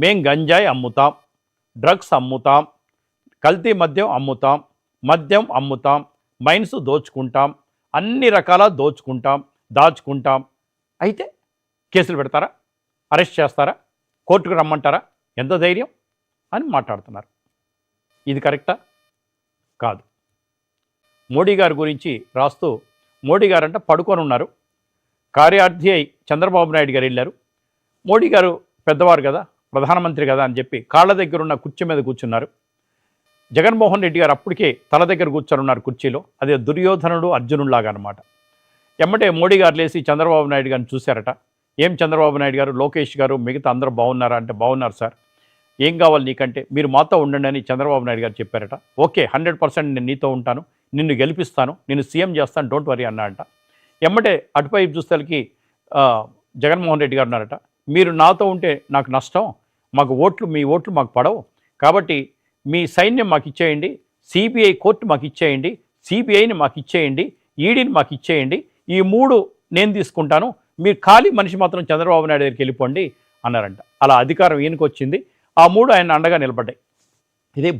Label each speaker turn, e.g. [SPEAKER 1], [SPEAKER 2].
[SPEAKER 1] మేం గంజాయి అమ్ముతాం డ్రగ్స్ అమ్ముతాం కల్తీ మద్యం అమ్ముతాం మద్యం అమ్ముతాం మైన్స్ దోచుకుంటాం అన్ని రకాల దోచుకుంటాం దాచుకుంటాం. అయితే కేసులు పెడతారా? అరెస్ట్ చేస్తారా? కోర్టుకు రమ్మంటారా? ఎంత ధైర్యం? అని మాట్లాడుతున్నారు. ఇది కరెక్టా? కాదు. మోడీ గారి గురించి రాస్తూ మోడీ గారు అంటే పడుకొని ఉన్నారు కార్యార్థి అయి చంద్రబాబు నాయుడు గారు వెళ్ళారు. మోడీ గారు పెద్దవారు కదా ప్రధానమంత్రి కదా అని చెప్పి కాళ్ళ దగ్గర ఉన్న కుర్చీ మీద కూర్చున్నారు. జగన్మోహన్ రెడ్డి గారు అప్పటికే తల దగ్గర కూర్చొనున్నారు కుర్చీలో. అదే దుర్యోధనుడు అర్జునుడిలాగా అనమాట ఎమ్మటే మోడీ గారు లేచి చంద్రబాబు నాయుడు గారిని చూశారట. ఏం చంద్రబాబు నాయుడు గారు లోకేష్ గారు మిగతా అందరూ బాగున్నారా అంటే బాగున్నారు సార్. ఏం కావాలి నీకంటే? మీరు మాతో ఉండండి అని చంద్రబాబు నాయుడు గారు చెప్పారట. ఓకే హండ్రెడ్ పర్సెంట్ నేను నీతో ఉంటాను. నిన్ను గెలిపిస్తాను. నిన్ను సీఎం చేస్తాను. డోంట్ వరీ అన్నాడట. ఎమ్మటే అటుపై చూస్తలకి జగన్మోహన్ రెడ్డి గారు ఉన్నారట. మీరు నాతో ఉంటే నాకు నష్టం మాకు ఓట్లు మీ ఓట్లు మాకు పడవు. కాబట్టి మీ సైన్యం మాకు ఇచ్చేయండి సిబిఐ కోర్టు మాకు ఇచ్చేయండి సిబిఐని మాకు ఇచ్చేయండి ఈడీని మాకు ఇచ్చేయండి ఈ మూడు నేను తీసుకుంటాను. మీరు ఖాళీ మనిషి మాత్రం చంద్రబాబు నాయుడు దగ్గరికి వెళ్ళిపోండి అన్నారంట. అలా అధికారం ఈయనకు వచ్చింది ఆ మూడు ఆయన అండగా నిలబడ్డాయి. ఇదే